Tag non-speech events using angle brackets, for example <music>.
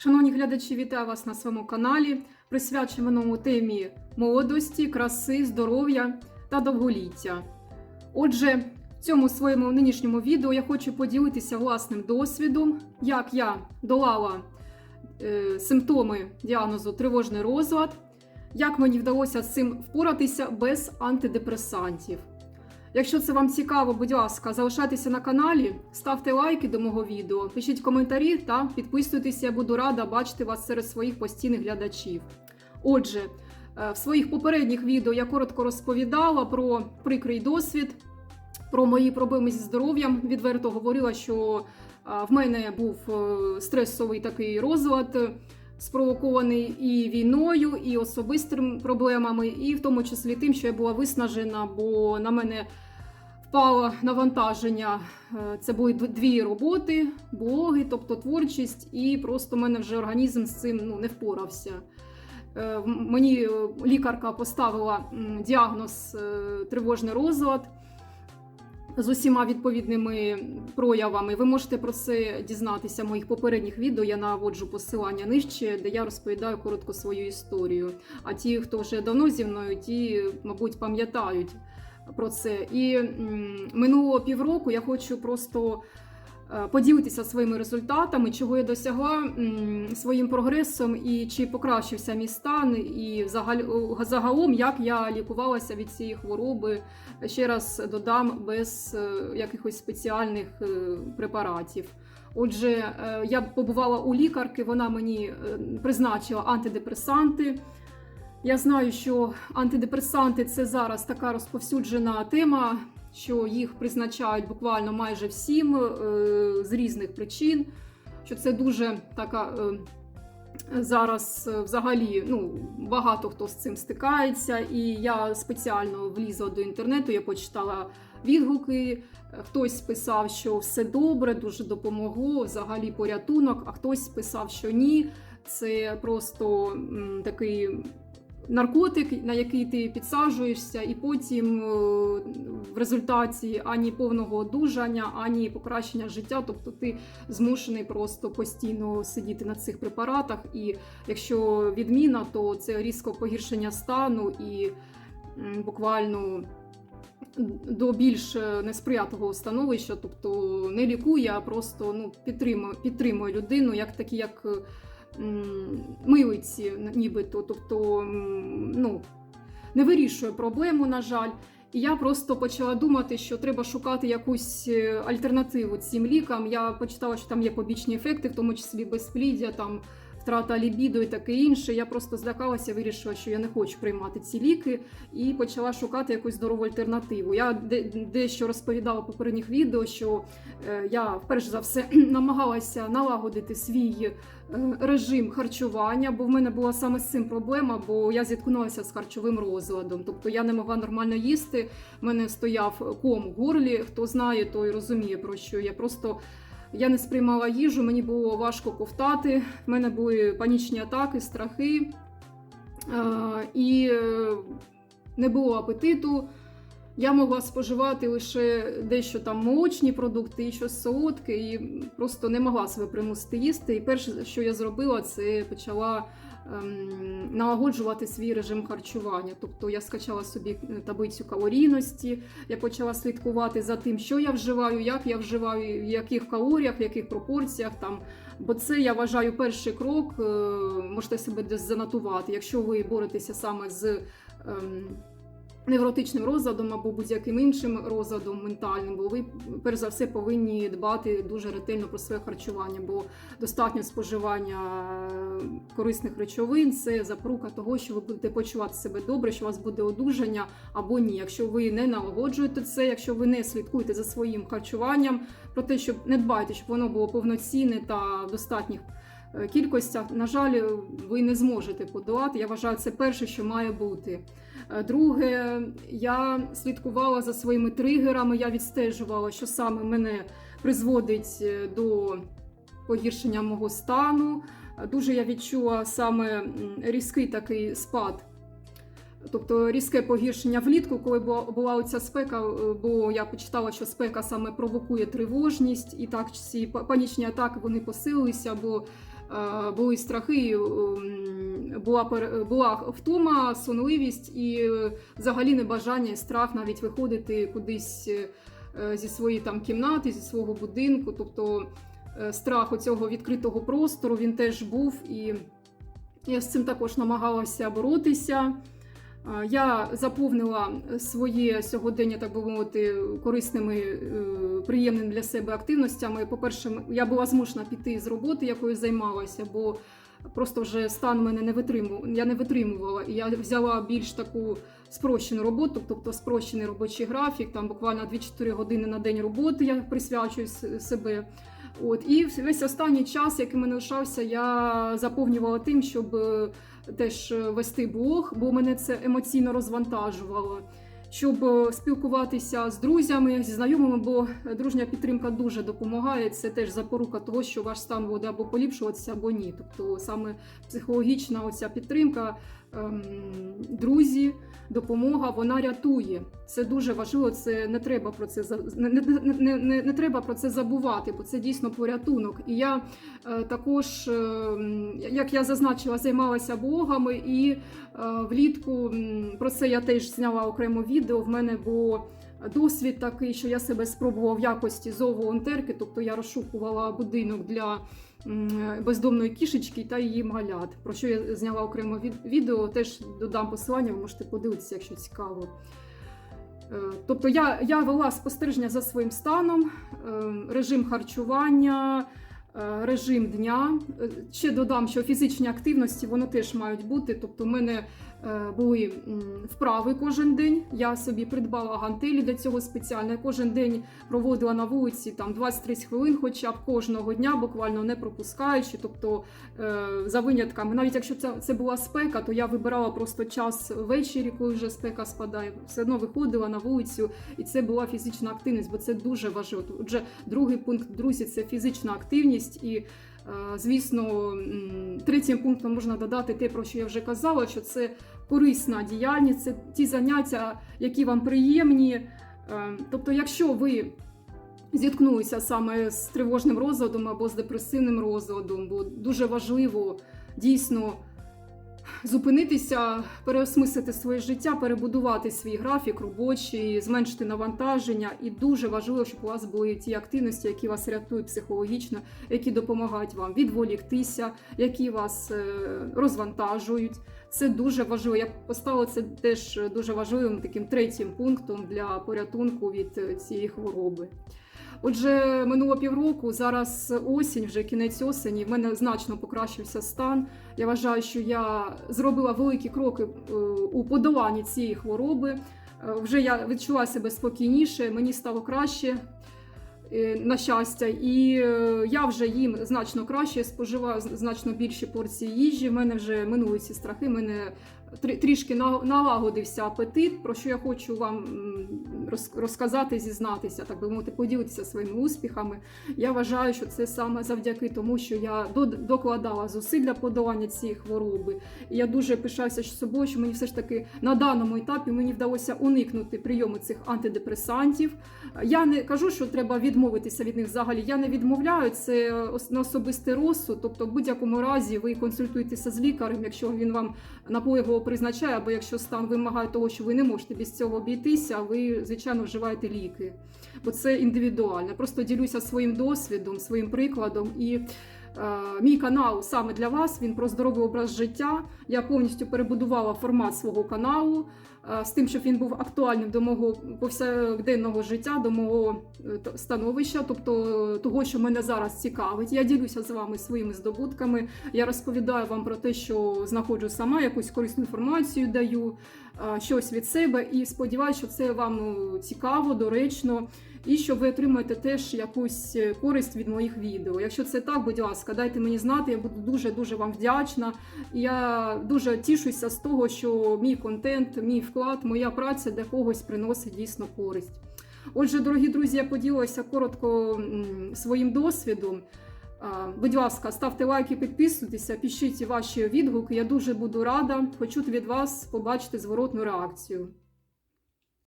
Шановні глядачі, вітаю вас на своєму каналі, присвяченому темі молодості, краси, здоров'я та довголіття. Отже, в цьому своєму нинішньому відео я хочу поділитися власним досвідом, як я долала е, симптоми діагнозу тривожний розлад, як мені вдалося з цим впоратися без антидепресантів. Якщо це вам цікаво, будь ласка, залишайтеся на каналі, ставте лайки до мого відео, пишіть коментарі та підписуйтесь, я буду рада бачити вас серед своїх постійних глядачів. Отже, е, в своїх попередніх відео я коротко розповідала про прикрий досвід, про мої проблеми зі здоров'ям. Відверто говорила, що е, в мене був е, стресовий такий розлад, спровокований і війною, і особистими проблемами, і в тому числі тим, що я була виснажена, бо на мене впало навантаження. Е, Це були дві роботи, блоги, тобто творчість, і просто в мене вже організм з цим ну, не впорався. Е, Мені е, лікарка поставила діагноз тривожний розлад з усіма відповідними проявами. Ви можете про це дізнатися в моїх попередніх відео. Я наводжу посилання нижче, де я розповідаю коротко свою історію. А ті, хто вже давно зі мною, ті, мабуть, пам'ятають про це. І минуло півроку я хочу просто е, поділитися своїми результатами, чого я досягла своїм прогресом, і чи покращився мій стан, і загалом, як я лікувалася від цієї хвороби. Ще раз додам без е, якихось спеціальних е, препаратів. Отже, я побувала у лікарки, вона мені призначила антидепресанти. Я знаю, що антидепресанти це зараз така розповсюджена тема, що їх призначають буквально майже всім е, з різних причин. Що це дуже така е, зараз е, взагалі ну, багато хто з цим стикається. І я спеціально влізла до інтернету, я почитала відгуки. Хтось писав, що все добре, дуже допомогло, взагалі порятунок, а хтось писав, що ні. Це просто такий наркотик, на який ти підсаджуєшся, і потім е, в результаті ані повного одужання, ані покращення життя. Тобто ти змушений просто постійно сидіти на цих препаратах. І якщо відміна, то це різко погіршення стану і буквально. До більш е, несприятливого становища, тобто не лікує, а просто ну, підтримує, підтримує людину, як такі, як е, милиці, нібито. Тобто ну, не вирішує проблему, на жаль. І я просто почала думати, що треба шукати якусь е, альтернативу цим лікам. Я почитала, що там є побічні ефекти, в тому числі безпліддя, там втрата лібіду і таке інше. Я просто злякалася, вирішила, що я не хочу приймати ці ліки, і почала шукати якусь здорову альтернативу. Я дещо розповідала в попередніх відео, що е, я вперше за все <clears throat> намагалася налагодити свій е, режим харчування, бо в мене була саме з цим проблема, бо я зіткнулася з харчовим розладом. Тобто я не могла нормально їсти. в мене стояв ком в горлі. Хто знає, той розуміє про що я просто. Я не сприймала їжу, мені було важко ковтати. В мене були панічні атаки, страхи, е, і е, не було апетиту. Я могла споживати лише дещо там молочні продукти і щось солодке, і просто не могла себе примусити їсти. І перше, що я зробила, це почала налагоджувати свій режим харчування. Тобто я скачала собі таблицю калорійності, я почала слідкувати за тим, що я вживаю, як я вживаю, в яких калоріях, в яких пропорціях там. Бо це я вважаю перший крок. е, Можете себе десь занотувати. Якщо ви боретеся саме з ем, невротичним розладом або будь-яким іншим розладом ментальним, бо ви перш за все повинні дбати дуже ретельно про своє харчування, бо достатньо споживання е, корисних речовин це запорука того, що ви будете почувати себе добре, що у вас буде одужання або ні. Якщо ви не налагоджуєте це, якщо ви не слідкуєте за своїм харчуванням, про те, щоб не дбаєте, щоб воно було повноцінне та в достатніх е, кількостях, на жаль, ви не зможете подолати. Я вважаю, це перше, що має бути. Е, Друге, я слідкувала за своїми тригерами, я відстежувала, що саме мене призводить е, до погіршення мого стану. Е, Дуже я відчула саме різкий такий спад Тобто різке погіршення влітку, коли була, була оця спека, е, бо я почитала, що спека саме провокує тривожність, і так ці панічні атаки вони посилилися, бо е, були страхи, ем, була, була втома, сонливість і е, взагалі небажання страх навіть виходити кудись е, зі своєї там кімнати, зі свого будинку. Тобто е, страх оцього відкритого простору він теж був, і я з цим також намагалася боротися. Я заповнила своє сьогодення, так би мовити, корисними, приємними для себе активностями. По-перше, я була змушена піти з роботи, якою займалася, бо просто вже стан мене не витримував. Я не витримувала. І я взяла більш таку спрощену роботу, тобто спрощений робочий графік, там буквально 2-4 години на день роботи я присвячую себе. От і весь останній час, який мене лишався, я заповнювала тим, щоб е, теж е, вести блог, бо мене це емоційно розвантажувало. Щоб е, спілкуватися з друзями, зі знайомими, бо дружня підтримка дуже допомагає. Це теж запорука того, що ваш стан буде або поліпшуватися, або ні. Тобто саме психологічна оця підтримка, друзі, допомога, вона рятує. Це дуже важливо. Це не треба про це не, не, не, не, не треба про це забувати, бо це дійсно порятунок. І я е, також, е, як я зазначила, займалася блогами, і е, влітку про це я теж зняла окремо відео. В мене було досвід такий, що я себе спробувала в якості зооволонтерки, тобто я розшукувала будинок для бездомної кішечки та її малят. Про що я зняла окремо від- відео, теж додам посилання, ви можете подивитися, якщо цікаво. Е, Тобто я, я вела спостереження за своїм станом, е, режим харчування, режим дня. Е, Ще додам, що фізичні активності вони теж мають бути. Тобто, в мене е, були вправи кожен день. Я собі придбала гантелі для цього спеціально. Я кожен день проводила на вулиці там 20-30 хвилин, хоча б кожного дня, буквально не пропускаючи. Тобто е, за винятками, навіть якщо це, це була спека, то я вибирала просто час ввечері, коли вже спека спадає. Все одно виходила на вулицю, і це була фізична активність, бо це дуже важливо. Отже, другий пункт, друзі, це фізична активність і. е, Звісно, третім пунктом можна додати те, про що я вже казала, що це корисна діяльність, це ті заняття, які вам приємні. Е, Тобто, якщо ви зіткнулися саме з тривожним розладом або з депресивним розладом, бо дуже важливо дійсно зупинитися, переосмислити своє життя, перебудувати свій графік робочий, зменшити навантаження. І дуже важливо, щоб у вас були ті активності, які вас рятують психологічно, які допомагають вам відволіктися, які вас е, розвантажують. Це дуже важливо. Я поставила це теж дуже важливим таким третім пунктом для порятунку від е, цієї хвороби. Отже, минуло півроку, зараз осінь, вже кінець осені. В мене значно покращився стан. Я вважаю, що я зробила великі кроки е, у подоланні цієї хвороби. Е, Вже я відчула себе спокійніше, мені стало краще. е, На щастя, і я вже їм значно краще споживаю значно більші порції їжі. В мене вже минули ці страхи. в мене трішки налагодився апетит, про що я хочу вам розказати, зізнатися, так би мовити, поділитися своїми успіхами. Я вважаю, що це саме завдяки тому, що я докладала зусиль для подолання цієї хвороби. І я дуже пишаюся собою, що мені все ж таки на даному етапі мені вдалося уникнути прийому цих антидепресантів. Я не кажу, що треба відмовитися від них взагалі. Я не відмовляю це на особистий розсуд. Тобто, в будь-якому разі ви консультуєтеся з лікарем, якщо він вам наполегливо призначає, або якщо стан вимагає того, що ви не можете без цього обійтися, ви звичайно вживаєте ліки. Бо це індивідуально. Просто ділюся своїм досвідом, своїм прикладом і. е, Мій канал саме для вас. Він про здоровий образ життя. Я повністю перебудувала формат свого каналу з тим, щоб він був актуальним до мого повсякденного життя, до мого е, становища, тобто е, того, що мене зараз цікавить. Я ділюся з вами своїми здобутками. Я розповідаю вам про те, що знаходжу сама, якусь корисну інформацію даю, е, щось від себе, і сподіваюся, що це вам ну, цікаво, доречно. І що ви отримаєте теж якусь е, користь від моїх відео. Якщо це так, будь ласка, дайте мені знати, я буду дуже дуже вам вдячна. Я дуже тішуся з того, що мій контент, мій вклад, моя праця для когось приносить дійсно користь. Отже, дорогі друзі, я поділилася коротко своїм досвідом. Будь ласка, ставте лайки, підписуйтеся, пишіть ваші відгуки. Я дуже буду рада почути від вас, побачити зворотну реакцію.